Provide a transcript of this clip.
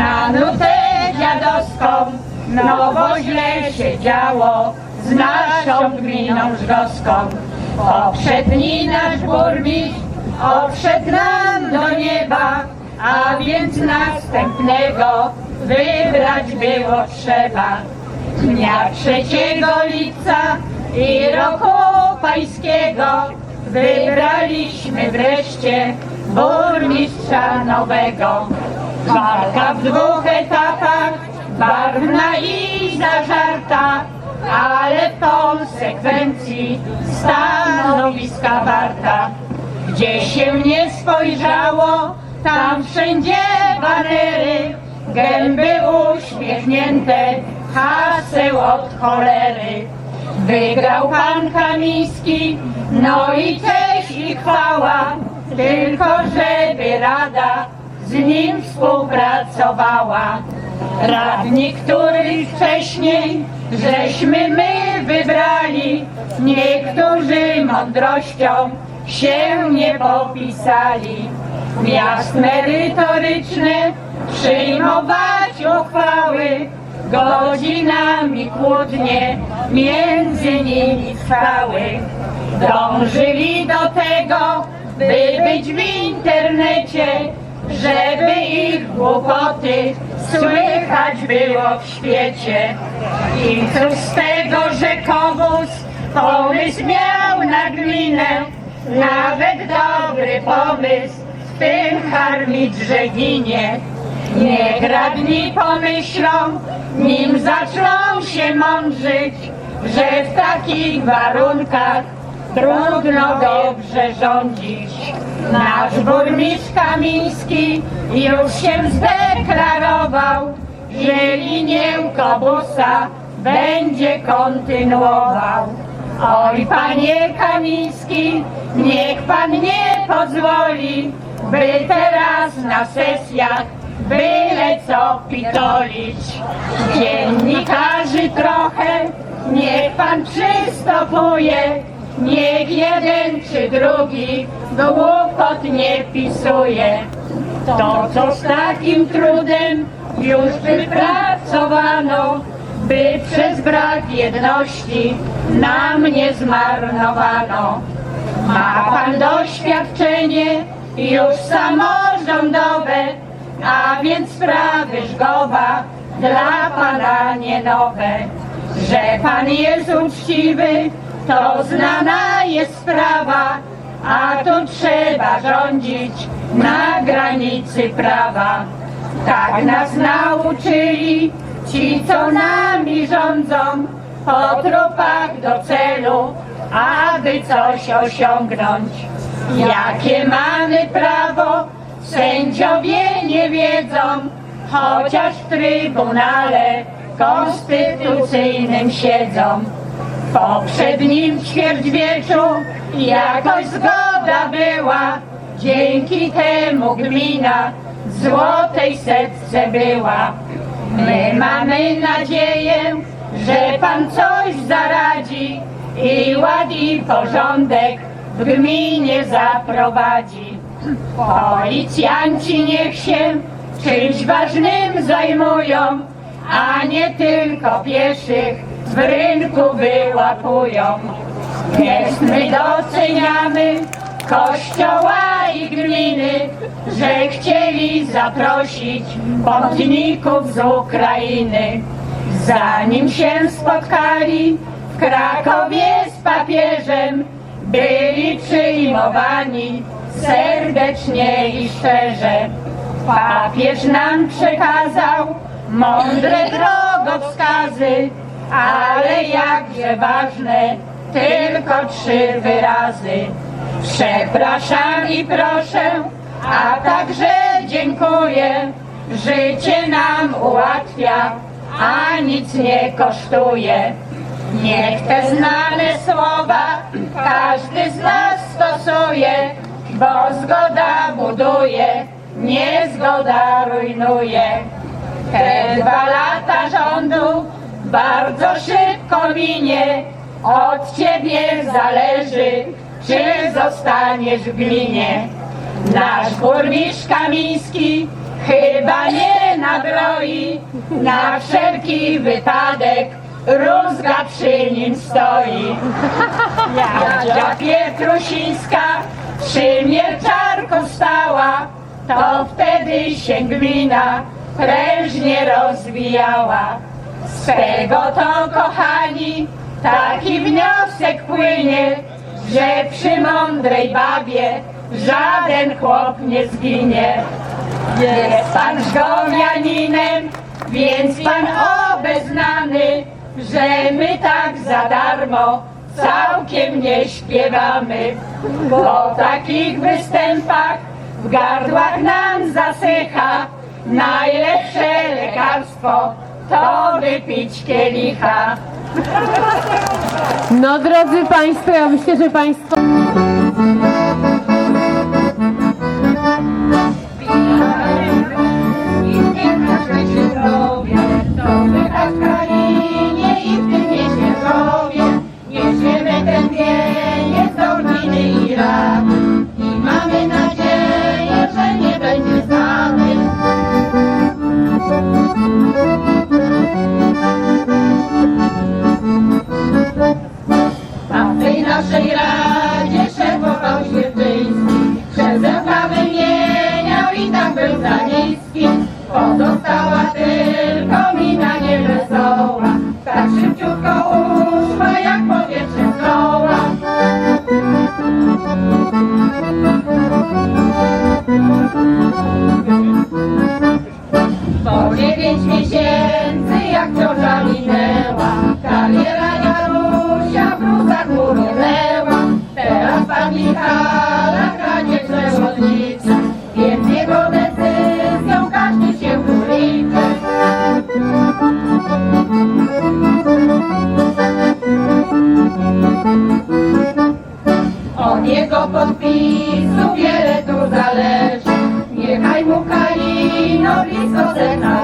na nutę dziadowską, no bo źle się działo z naszą gminą żgowską. Poprzedni nasz burmistrz odszedł nam do nieba, a więc następnego wybrać było trzeba. Dnia 3 lipca i roku pańskiego wybraliśmy wreszcie burmistrza nowego. Walka w dwóch etapach, barwna i zażarta, ale w konsekwencji stanowiska warta. Gdzie się nie spojrzało, tam wszędzie banery, gęby uśmiechnięte, haseł od cholery. Wygrał pan Kamiński, no i cześć i chwała, tylko żeby Rada z nim współpracowała. Radni, których wcześniej żeśmy my wybrali, niektórzy mądrością się nie popisali. Miast merytoryczne przyjmować uchwały, godzinami kłótnie między nimi trwały. Dążyli do tego, by być w internecie, żeby ich głupoty słychać było w świecie. I cóż z tego, że komuś pomysł miał na gminę, nawet dobry pomysł w tym karmić, że ginie. Niech radni pomyślą, nim zaczną się mądrzyć, że w takich warunkach trudno dobrze rządzić. Nasz burmistrz Kamiński już się zdeklarował, że linię Kobusa będzie kontynuował. Oj, panie Kamiński, niech pan nie pozwoli, by teraz na sesjach byle co pitolić. Dziennikarzy trochę, niech pan przystopuje, niech jeden czy drugi głupot nie pisuje. To, co z takim trudem już wypracowano, by przez brak jedności nam nie zmarnowano. Ma pan doświadczenie już samorządowe, a więc sprawy żgowa dla pana nie nowe. Że pan jest uczciwy, to znana jest sprawa, a tu trzeba rządzić na granicy prawa. Tak nas nauczyli ci, co nami rządzą, po tropach do celu, aby coś osiągnąć. Jakie mamy prawo, sędziowie nie wiedzą, chociaż w Trybunale Konstytucyjnym siedzą. Poprzednim ćwierćwieczu jakoś zgoda była, dzięki temu gmina w złotej setce była. My mamy nadzieję, że pan coś zaradzi i ład i porządek w gminie zaprowadzi. Policjanci niech się czymś ważnym zajmują, a nie tylko pieszych w rynku wyłapują. Jest my doceniamy kościoła i gminy, że chcieli zaprosić pątników z Ukrainy. Zanim się spotkali w Krakowie z papieżem, byli przyjmowani serdecznie i szczerze. Papież nam przekazał mądre drogowskazy, ale jakże ważne, tylko trzy wyrazy. Przepraszam i proszę, a także dziękuję. Życie nam ułatwia, a nic nie kosztuje. Niech te znane słowa każdy z nas stosuje, bo zgoda buduje, niezgoda rujnuje. Te dwa lata rządu bardzo szybko minie, od ciebie zależy, czy zostaniesz w gminie. Nasz burmistrz Kamiński chyba nie nabroi, na wszelki wypadek rózga przy nim stoi. Jadzia Pietrusińska przy mieczarku stała, to wtedy się gmina prężnie rozwijała. Z tego to, kochani, taki wniosek płynie, że przy mądrej babie żaden chłop nie zginie. Jest pan szgomianinem, więc pan obeznany, że my tak za darmo całkiem nie śpiewamy. Po takich występach w gardłach nam zasycha, najlepsze lekarstwo to wypić kielicha. No drodzy Państwo, ja myślę, że Państwo... dziewięć miesięcy jak ciąża minęła, kariera Janusia w gruzach mu runęła. Teraz pan Michala kranie przewodniczy, więc jego decyzją każdy się tu liczy. Od jego podpisu wiele tu zależy. Niechaj mu Kalino blisko leży.